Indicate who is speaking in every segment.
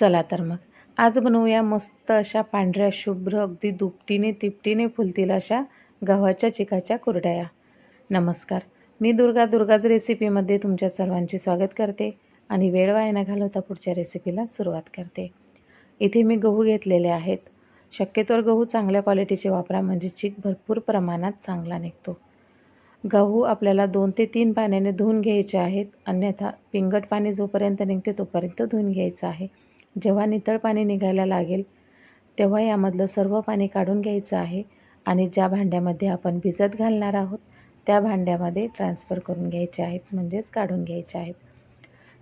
Speaker 1: चला तर मग. आज बनवूया मस्त अशा पांढऱ्या शुभ्र अगदी दुपटीने तिपटीने फुलतील अशा गव्हाच्या चिकाच्या कुरड्या. नमस्कार. मी दुर्गा दुर्गाज रेसिपीमध्ये तुमच्या सर्वांचे स्वागत करते आणि वेळ वाया न घालवता पुढच्या रेसिपीला सुरुवात करते. इथे मी गहू घेतलेले आहेत. शक्यतोवर गहू चांगल्या क्वालिटीचे वापरा म्हणजे चीक भरपूर प्रमाणात चांगला निघतो. गहू आपल्याला दोन ते तीन पाण्याने धुवून घ्यायचे आहेत. अन्यथा पिंगट पाणी जोपर्यंत निघते तोपर्यंत धुवून घ्यायचं आहे. जेव्हा नितळ पाणी निघायला लागेल तेव्हा यामधलं सर्व पाणी काढून घ्यायचं आहे आणि ज्या भांड्यामध्ये आपण भिजत घालणार आहोत त्या भांड्यामध्ये ट्रान्सफर करून घ्यायचे आहेत म्हणजेच काढून घ्यायचे आहेत.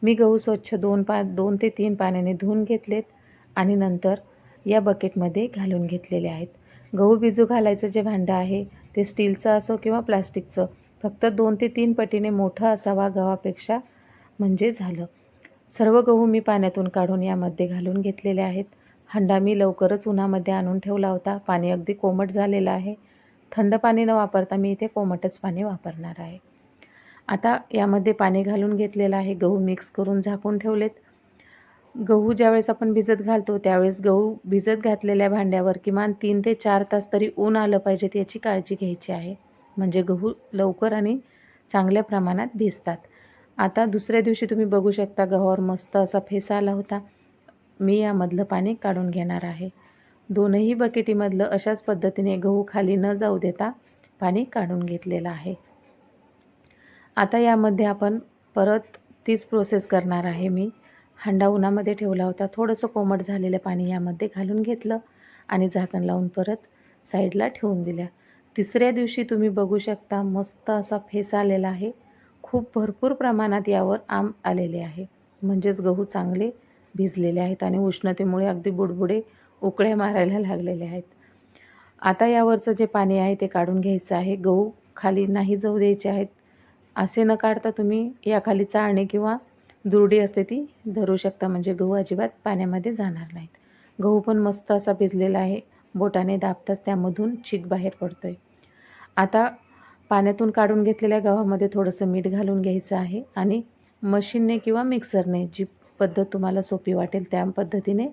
Speaker 1: मी गहू स्वच्छ दोन पा दोन ते तीन पाण्याने धुवून घेतलेत आणि नंतर या बकेटमध्ये घालून घेतलेले आहेत. गहू भिजू घालायचं जे भांडं आहे ते स्टीलचं असो किंवा प्लास्टिकचं फक्त दोन ते तीन पटीने मोठं असावा गव्हापेक्षा म्हणजे झालं. सर्व गहू मी पाण्यातून काढून यामध्ये घालून घेतलेले आहेत. हंडा मी लवकरच उन्हामध्ये आणून ठेवला होता. पाणी अगदी कोमट झालेलं आहे. थंड पाणी न वापरता मी इथे कोमटच पाणी वापरणार आहे. आता यामध्ये पाणी घालून घेतलेलं आहे. गहू मिक्स करून झाकून ठेवलेत. गहू ज्यावेळेस आपण भिजत घालतो त्यावेळेस गहू भिजत घातलेल्या भांड्यावर किमान तीन ते चार तास तरी ऊन आलं पाहिजे याची काळजी घ्यायची आहे. म्हणजे गहू लवकर आणि चांगल्या प्रमाणात भिजतात. आता दुसऱ्या दिवशी तुम्ही बघू शकता गव्हावर मस्त असा फेसा आला होता. मी यामधलं पाणी काढून घेणार आहे. दोनही बकेटीमधलं अशाच पद्धतीने गहू खाली न जाऊ देता पाणी काढून घेतलेलं आहे. आता यामध्ये आपण परत तीच प्रोसेस करणार आहे मी. हांडा उन्हामध्ये ठेवला होता. थोडंसं कोमट झालेलं पाणी यामध्ये घालून घेतलं आणि झाकण लावून परत साईडला ठेवून दिल्या. तिसऱ्या दिवशी तुम्ही बघू शकता मस्त असा फेस आलेला आहे. खूप भरपूर प्रमाणात यावर आम आलेले आहे. म्हणजेच गहू चांगले भिजलेले आहेत आणि उष्णतेमुळे अगदी बुडबुडे उकळ्या मारायला लागलेले आहेत. आता यावरचं जे पाणी आहे ते काढून घ्यायचं आहे. गहू खाली नाही जाऊ द्यायचे आहेत. असे न काढता तुम्ही याखाली चाळणे किंवा दुरडी असते ती धरू शकता. म्हणजे गहू अजिबात पाण्यामध्ये जाणार नाहीत. गहू पण मस्त असा भिजलेला आहे. बोटाने दाबताच त्यामधून चीक बाहेर पडतो आहे आता पाण्यातून काढून घेतलेल्या गव्हामध्ये थोडंसं मीठ घालून घ्यायचं आहे आणि मशीनने किंवा मिक्सरने जी पद्धत तुम्हाला सोपी वाटेल त्या पद्धतीने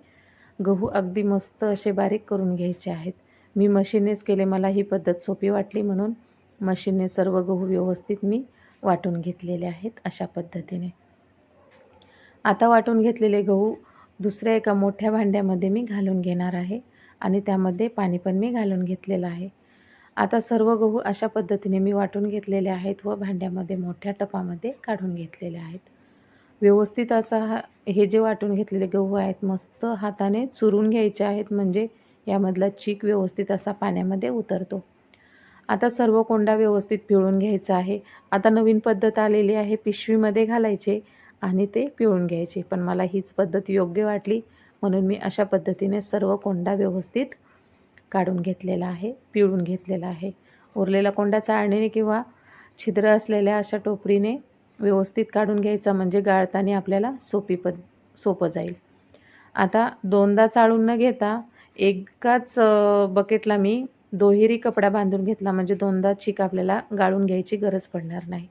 Speaker 1: गहू अगदी मस्त असे बारीक करून घ्यायचे आहेत. मी मशीननेच केले मला ही पद्धत सोपी वाटली म्हणून मशीनने सर्व गहू व्यवस्थित मी वाटून घेतलेले आहेत अशा पद्धतीने. आता वाटून घेतलेले गहू दुसऱ्या एका मोठ्या भांड्यामध्ये मी घालून घेणार आहे आणि त्यामध्ये पाणी पण मी घालून घेतलेलं आहे. आता सर्व गहू अशा पद्धतीने मी वाटून घेतलेले आहेत व भांड्यामध्ये मोठ्या टपामध्ये काढून घेतलेले आहेत. व्यवस्थित असा हा हे जे वाटून घेतलेले गहू आहेत मस्त हाताने चुरून घ्यायचे आहेत म्हणजे यामधला चीक व्यवस्थित असा पाण्यामध्ये उतरतो. आता सर्व कोंडा व्यवस्थित पिळून घ्यायचा आहे. आता नवीन पद्धत आलेली आहे पिशवीमध्ये घालायचे आणि ते पिळून घ्यायचे. पण मला हीच पद्धत योग्य वाटली म्हणून मी अशा पद्धतीने सर्व कोंडा व्यवस्थित काढून घेतलेला आहे पिळून घेतलेला आहे. उरलेला कोंडा चाळणीने किंवा छिद्र असलेल्या अशा टोपरीने व्यवस्थित काढून घ्यायचा म्हणजे गाळताना आपल्याला सोपी पद सोपं जाईल. आता दोनदा चाळून न घेता एकाच बकेटला मी दोहेरी कपडा बांधून घेतला म्हणजे दोनदा चीक आपल्याला गाळून घ्यायची गरज पडणार नाही.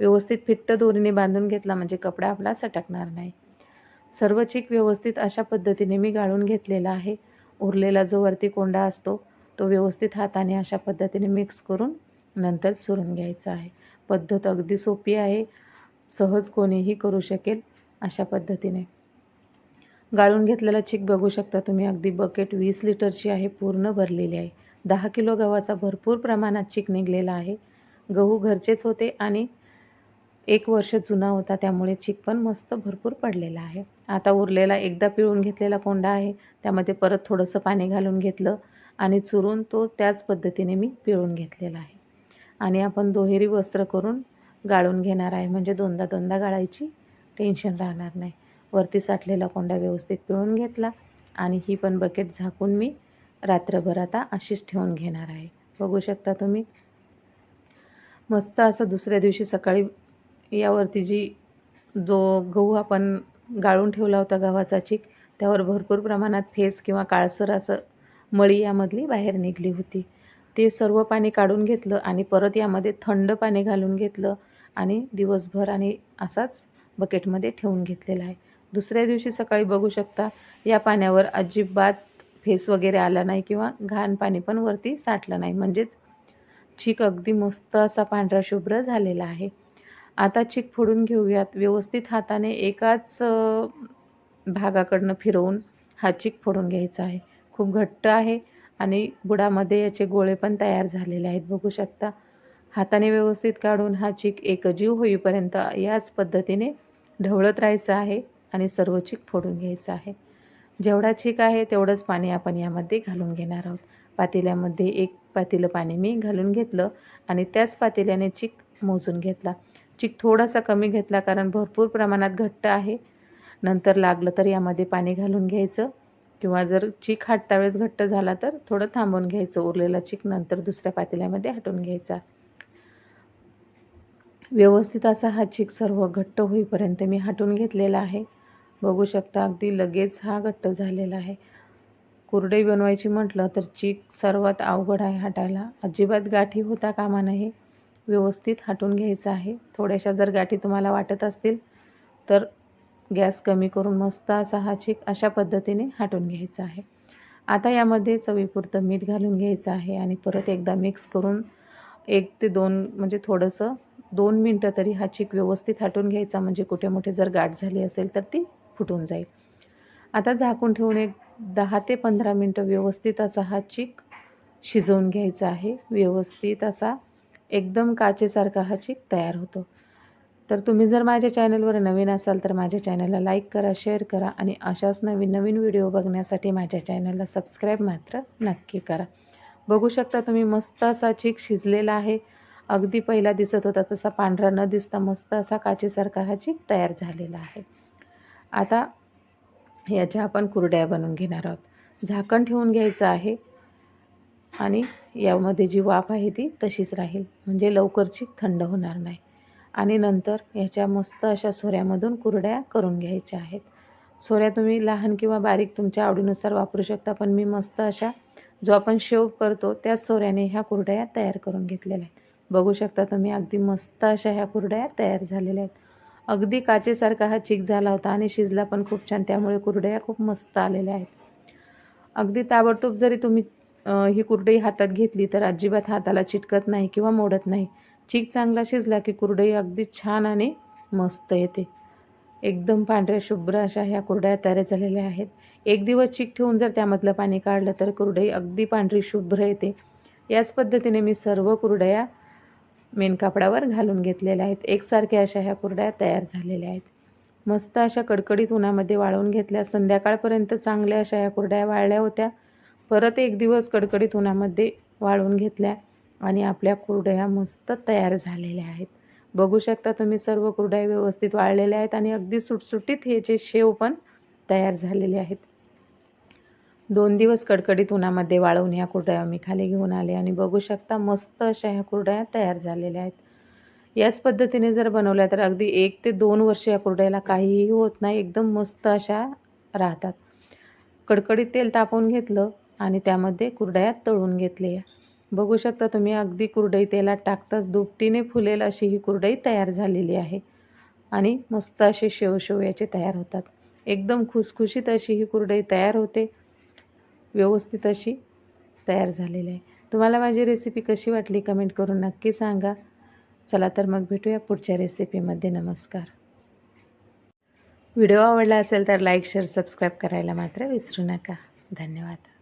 Speaker 1: व्यवस्थित फिट्ट दोरीने बांधून घेतला म्हणजे कपडा आपला सटकणार नाही. सर्व चीक व्यवस्थित अशा पद्धतीने मी गाळून घेतलेला आहे. उरलेला जो वरती कोंडा असतो तो व्यवस्थित हाताने अशा पद्धतीने मिक्स करून नंतर चुरून घ्यायचा आहे. पद्धत अगदी सोपी आहे. सहज कोणीही करू शकेल अशा पद्धतीने. गाळून घेतलेला चिक बघू शकता तुम्ही. अगदी बकेट वीस लिटरची आहे पूर्ण भरलेली आहे. दहा किलो गव्हाचा भरपूर प्रमाणात चिक निघलेला आहे. गहू घरचेच होते आणि एक वर्ष जुना होता त्यामुळे चिक पण मस्त भरपूर पडलेला आहे. आता उरलेला एकदा पिळून घेतलेला कोंडा आहे त्यामध्ये परत थोडंसं पाणी घालून घेतलं आणि चुरून तो त्याच पद्धतीने मी पिळून घेतलेला आहे. आणि आपण दोहेरी वस्त्र करून गाळून घेणार आहे म्हणजे दोनदा दोनदा गाळायची टेन्शन राहणार नाही. वरती साठलेला कोंडा व्यवस्थित पिळून घेतला आणि ही पण बकेट झाकून मी रात्रभर आता अशीच ठेवून घेणार आहे. बघू शकता तुम्ही. मस्त असं दुसऱ्या दिवशी सकाळी यावरती जी जो गहू आपण गाळून ठेवला होता गव्हाचा चीक त्यावर भरपूर प्रमाणात फेस किंवा काळसर असं मळी यामधली बाहेर निघली होती. ते सर्व पाणी काढून घेतलं आणि परत यामध्ये थंड पाणी घालून घेतलं आणि दिवसभर आणि असाच बकेटमध्ये ठेवून घेतलेला आहे. दुसऱ्या दिवशी सकाळी बघू शकता या पाण्यावर अजिबात फेस वगैरे आला नाही किंवा घाण पाणी पण वरती साठलं नाही. म्हणजेच चीक अगदी मस्त असा पांढरा शुभ्र झालेला आहे. आता चीक फोडून घेऊयात. व्यवस्थित हाताने एकाच भागाकडनं फिरवून हा चीक फोडून घ्यायचा आहे. खूप घट्ट आहे आणि बुडामध्ये याचे गोळे पण तयार झालेले आहेत. बघू शकता. हाताने व्यवस्थित काढून हा चीक एकजीव होईपर्यंत याच पद्धतीने ढवळत राहायचं आहे आणि सर्व चीक फोडून घ्यायचं आहे. जेवढा चीक आहे तेवढंच पाणी आपण यामध्ये घालून घेणार आहोत. पातेल्यामध्ये एक पातेलं पाणी मी घालून घेतलं आणि त्याच पातेल्याने चिक मोजून घेतला. चिक थोडासा कमी घेतला कारण भरपूर प्रमाणात घट्ट आहे. नंतर लागलं तर यामध्ये पाणी घालून घ्यायचं. किंवा जर चिक हाटता वेळेस घट्ट झाला तर थोडं थांबून घ्यायचं. उरलेला चिक नंतर दुसऱ्या पातेल्यामध्ये हटवून घ्यायचा. व्यवस्थित असा हा चिक सर्व घट्ट होईपर्यंत मी हटून घेतलेला आहे. बघू शकता अगदी लगेच हा घट्ट झालेला आहे. कुरडई बनवायची म्हटलं तर चीक सर्वात अवघड आहे हटायला. अजिबात गाठी होता कामा नये. व्यवस्थित हटून घ्यायचं आहे. थोड्याशा जर गाठी तुम्हाला वाटत असतील तर गॅस कमी करून मस्त असा हा चीक अशा पद्धतीने हटून घ्यायचा आहे. आता यामध्ये चवीपुरतं मीठ घालून घ्यायचं आहे आणि परत एकदा मिक्स करून एक ते दोन म्हणजे थोडंसं दोन मिनटं तरी हा चीक व्यवस्थित हटून घ्यायचा म्हणजे कुठे मोठे जर गाठ झाली असेल तर ती फुटून जाईल. आता झाकून ठेवून एक दहा ते पंधरा मिनटं व्यवस्थित असा हा चीक शिजवून घ्यायचा आहे. व्यवस्थित असा एकदम काचेसारखा हा चीक तयार होतो. तर तुम्ही जर माझ्या चॅनलवर नवीन असाल तर माझ्या चॅनलला लाईक करा शेअर करा आणि अशाच नवीन नवीन व्हिडिओ बघण्यासाठी माझ्या चॅनलला सबस्क्राईब मात्र नक्की करा. बघू शकता तुम्ही मस्त असा चीक शिजलेला आहे. अगदी पहिला दिसत होता तसा पांढरा न दिसता मस्त असा काचेसारखा हा चीक तयार झालेला आहे. आता याच्या आपण कुरड्या बनवून घेणार आहोत. झाकण ठेवून घ्यायचं आहे आणि यामध्ये जी वाफ आहे ती तशीच राहील. म्हणजे लवकरची थंड होणार नाही. आणि नंतर ह्याच्या मस्त अशा सोऱ्यामधून कुरड्या करून घ्यायच्या आहेत. सोऱ्या तुम्ही लहान किंवा बारीक तुमच्या आवडीनुसार वापरू शकता पण मी मस्त अशा जो आपण शेव करतो त्याच सोऱ्याने ह्या कुरड्या तयार करून घेतलेल्या आहेत. बघू शकता तुम्ही अगदी मस्त अशा ह्या कुरड्या तयार झालेल्या आहेत. अगदी काचेसारखा हा चिक झाला होता आणि शिजला पण खूप छान त्यामुळे कुरड्या खूप मस्त आलेल्या आहेत. अगदी ताबडतोब जरी तुम्ही ही कुरडई हातात घेतली तर अजिबात हाताला चिटकत नाही किंवा मोडत नाही. चीक चांगला शिजला की कुरडई अगदी छान आणि मस्त येते. एकदम पांढऱ्या शुभ्र अशा ह्या कुरड्या तयार झालेल्या आहेत. एक दिवस चीक ठेवून जर त्यामधलं पाणी काढलं तर कुरडई अगदी पांढरी शुभ्र येते. याच पद्धतीने मी सर्व कुरडया मेन कापडावर घालून घेतलेल्या आहेत. एकसारख्या अशा ह्या कुरड्या तयार झालेल्या आहेत. मस्त अशा कडकडीत उन्हामध्ये वाळवून घेतल्या. संध्याकाळपर्यंत चांगल्या अशा ह्या कुरड्या वाळल्या होत्या. परत एक दिवस कडकडीत उन्हामध्ये वाळवून घेतल्या आणि आपल्या कुरड्या मस्त तयार झालेल्या आहेत. बघू शकता तुम्ही सर्व कुरड्या व्यवस्थित वाळलेल्या आहेत आणि अगदी सुटसुटीत हे जे शेव पण तयार झालेले आहेत. दोन दिवस कडकडीत उन्हामध्ये वाळवून ह्या कुरड्या मी खाली घेऊन आले आणि बघू शकता मस्त अशा ह्या कुरड्या तयार झालेल्या आहेत. याच पद्धतीने जर बनवल्या तर अगदी एक ते दोन वर्ष या कुरड्याला काहीही होत नाही एकदम मस्त अशा राहतात. कडकडीत तेल तापवून घेतलं आणि त्यामध्ये कुरडयात तळून घेतले. बघू शकता तुम्ही अगदी कुरडई तेलात टाकताच दुपटीने फुलेल अशी ही कुरडई तयार झालेली आहे. आणि मस्त असे शेव याचे तयार होतात. एकदम खुसखुशीत अशी ही कुरडई तयार होते. व्यवस्थित अशी तयार झालेली आहे. तुम्हाला माझी रेसिपी कशी वाटली कमेंट करून नक्की सांगा. चला तर मग भेटूया पुढच्या रेसिपीमध्ये नमस्कार. व्हिडिओ आवडला असेल तर लाईक शेअर सबस्क्राईब करायला मात्र विसरू नका. धन्यवाद.